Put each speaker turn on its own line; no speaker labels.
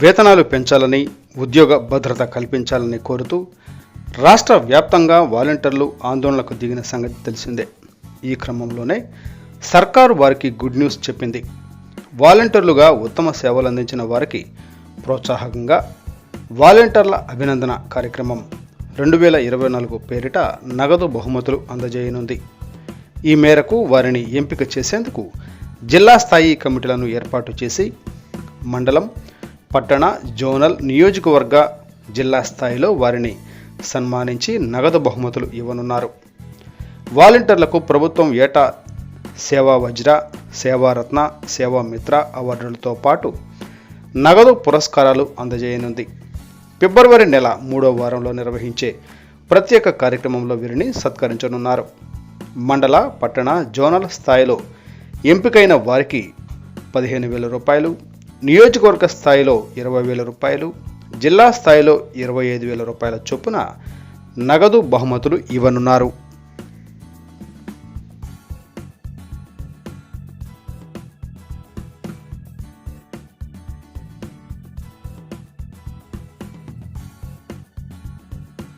వేతనాలు పెంచాలని ఉద్యోగ భద్రత కల్పించాలని కోరుతూ రాష్ట్ర వ్యాప్తంగా వాలంటీర్లు ఆందోళనకు దిగిన సంగతి తెలిసిందే. ఈ క్రమంలోనే సర్కారు వారికి గుడ్ న్యూస్ చెప్పింది. వాలంటీర్లుగా ఉత్తమ సేవలు అందించిన వారికి ప్రోత్సాహకంగా వాలంటీర్ల అభినందన కార్యక్రమం రెండు వేల ఇరవై నాలుగు పేరిట నగదు బహుమతులు అందజేయనుంది. ఈ మేరకు వారిని ఎంపిక చేసేందుకు జిల్లా స్థాయి కమిటీలను ఏర్పాటు చేసి మండలం పట్టణ జోనల్ నియోజకవర్గ జిల్లా స్థాయిలో వారిని సన్మానించి నగదు బహుమతులు ఇవ్వనున్నారు. వాలంటీర్లకు ప్రభుత్వం ఏటా సేవా వజ్ర సేవారత్న సేవా మిత్ర అవార్డులతో పాటు నగదు పురస్కారాలు అందజేయనుంది. ఫిబ్రవరి నెల మూడో వారంలో నిర్వహించే ప్రత్యేక కార్యక్రమంలో వీరిని సత్కరించనున్నారు. మండల పట్టణ జోనల్ స్థాయిలో ఎంపికైన వారికి పదిహేను వేల రూపాయలు నియోజకవర్గ స్థాయిలో ఇరవై వేల రూపాయలు జిల్లా స్థాయిలో ఇరవై ఐదు వేల రూపాయల చొప్పున నగదు బహుమతులు ఇవ్వనున్నారు.